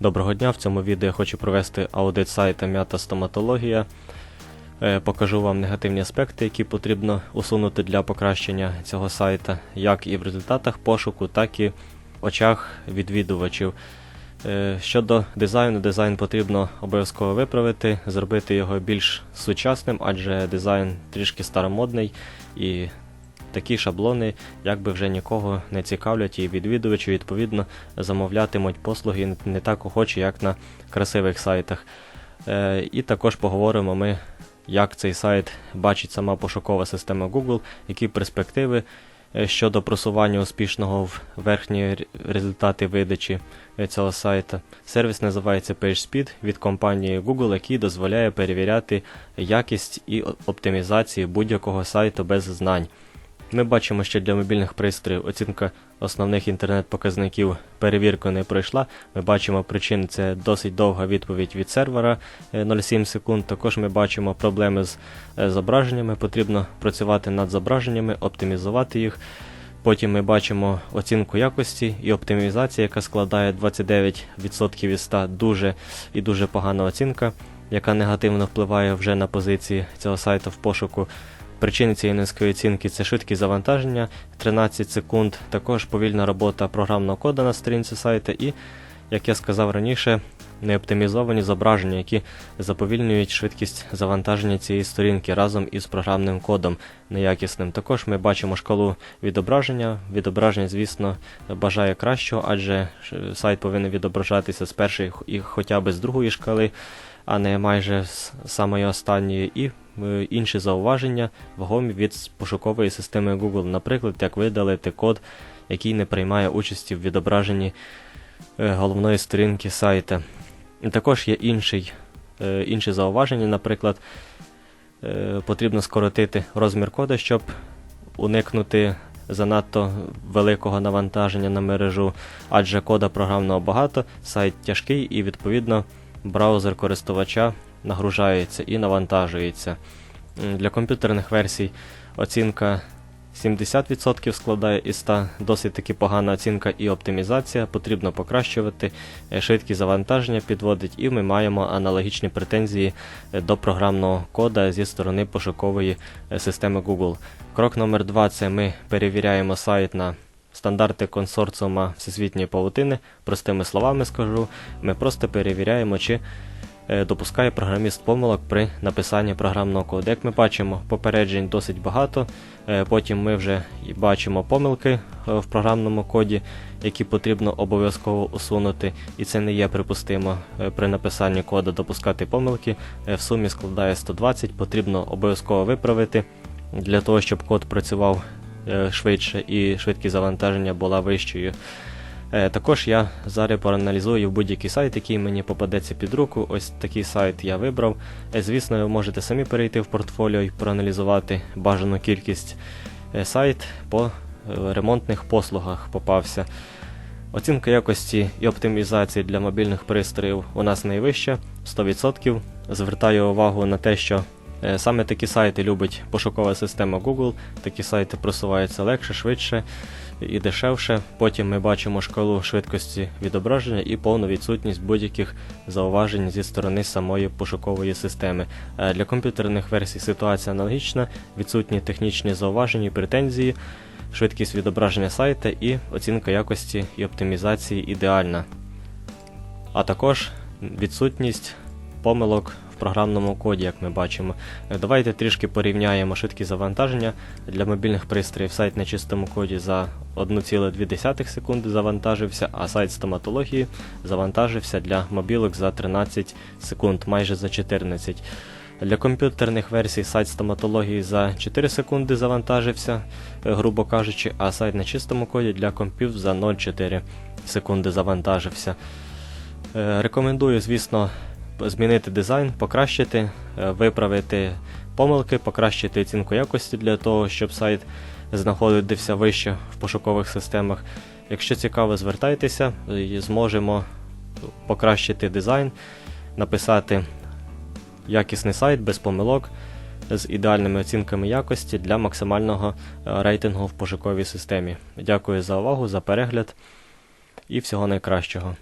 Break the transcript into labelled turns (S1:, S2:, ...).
S1: Доброго дня! В цьому відео я хочу провести аудит сайту М'ята стоматологія. Е, Покажу вам негативні аспекти, які потрібно усунути для покращення цього сайта, як і в результатах пошуку, так і в очах відвідувачів. Е, Щодо дизайну, дизайн потрібно обов'язково виправити, зробити його більш сучасним, адже дизайн трішки старомодний і такі шаблони якби вже нікого не цікавлять, і відвідувачі відповідно замовлятимуть послуги не так охоче, як на красивих сайтах. Е, І також поговоримо ми, як цей сайт бачить сама пошукова система Google, які перспективи е, щодо просування успішного в верхні результати видачі е, цього сайта. Сервіс називається PageSpeed від компанії Google, який дозволяє перевіряти якість і оптимізацію будь-якого сайту без знань. Ми бачимо, що для мобільних пристроїв оцінка основних інтернет-показників перевірку не пройшла. Ми бачимо причини це досить довга відповідь від сервера е, 0,7 секунд. Також ми бачимо проблеми з е, зображеннями. Потрібно працювати над зображеннями, оптимізувати їх. Потім ми бачимо оцінку якості і оптимізація, яка складає 29% із 100 дуже і дуже погана оцінка, яка негативно впливає вже на позиції цього сайту в пошуку. Причини цієї низької оцінки це швидкість завантаження 13 секунд, також повільна робота програмного коду на сторінці сайту і, як я сказав раніше, неоптимізовані зображення, які заповільнюють швидкість завантаження цієї сторінки разом із програмним кодом неякісним. Також ми бачимо шкалу відображення. Відображення, звісно, бажає кращого, адже сайт повинен відображатися з першої і хоча б з другої шкали, а не майже з самої останньої. І інші зауваження вагомі від пошукової системи Google, наприклад, як видалити код, який не приймає участі в відображенні е, головної сторінки сайта. Також є інший, е, інші зауваження, наприклад, е, потрібно скоротити розмір кода, щоб уникнути занадто великого навантаження на мережу, адже кода програмного багато, сайт тяжкий і відповідно браузер користувача нагружається і навантажується. Для комп'ютерних версій оцінка 70% складає із 100, досить таки погана оцінка і оптимізація, потрібно покращувати, е, швидкість завантаження підводить, і ми маємо аналогічні претензії е, до програмного кода зі сторони пошукової е, системи Google. Крок номер 2 це ми перевіряємо сайт на стандарти консорціума всесвітньої павутини. Простими словами скажу, ми просто перевіряємо, чи допускає програміст помилок при написанні програмного коду. Як ми бачимо, попереджень досить багато. Е, Потім ми вже бачимо помилки е, в програмному коді, які потрібно обов'язково усунути, і це не є припустимо е, при написанні коду допускати помилки. Е, В сумі складає 120, потрібно обов'язково виправити для того, щоб код працював е, швидше і швидкість завантаження була вищою. Е, Також я зараз проаналізую будь-який сайт, який мені попадеться під руку. Ось такий сайт я вибрав. Е, Звісно, ви можете самі перейти в портфоліо і проаналізувати бажану кількість Е, сайт по ремонтних послугах попався. Оцінка якості і оптимізації для мобільних пристроїв у нас найвища 100%. Звертаю увагу на те, що саме такі сайти любить пошукова система Google. Такі сайти просуваються легше, швидше і дешевше. Потім ми бачимо шкалу швидкості відображення і повну відсутність будь-яких зауважень зі сторони самої пошукової системи. Е, Для комп'ютерних версій ситуація аналогічна, відсутні технічні зауваження претензії, швидкість відображення сайта і оцінка якості і оптимізації ідеальна. А також відсутність помилок програмному коді, як ми бачимо. Е, Давайте трішки порівняємо швидкість завантаження для мобільних пристроїв. Сайт на чистому коді за 1,2 секунди завантажився, а сайт стоматології завантажився для мобілок за 13 секунд, майже за 14. Для комп'ютерних версій сайт стоматології за 4 секунди завантажився, е, грубо кажучи, а сайт на чистому коді для компів за 0,4 секунди завантажився. Е, Рекомендую, звісно, змінити дизайн, покращити, е, виправити помилки, покращити оцінку якості для того, щоб сайт знаходився вище в пошукових системах. Якщо цікаво, звертайтеся і зможемо покращити дизайн, написати якісний сайт без помилок з ідеальними оцінками якості для максимального е, рейтингу в пошуковій системі. Дякую за увагу, за перегляд і всього найкращого.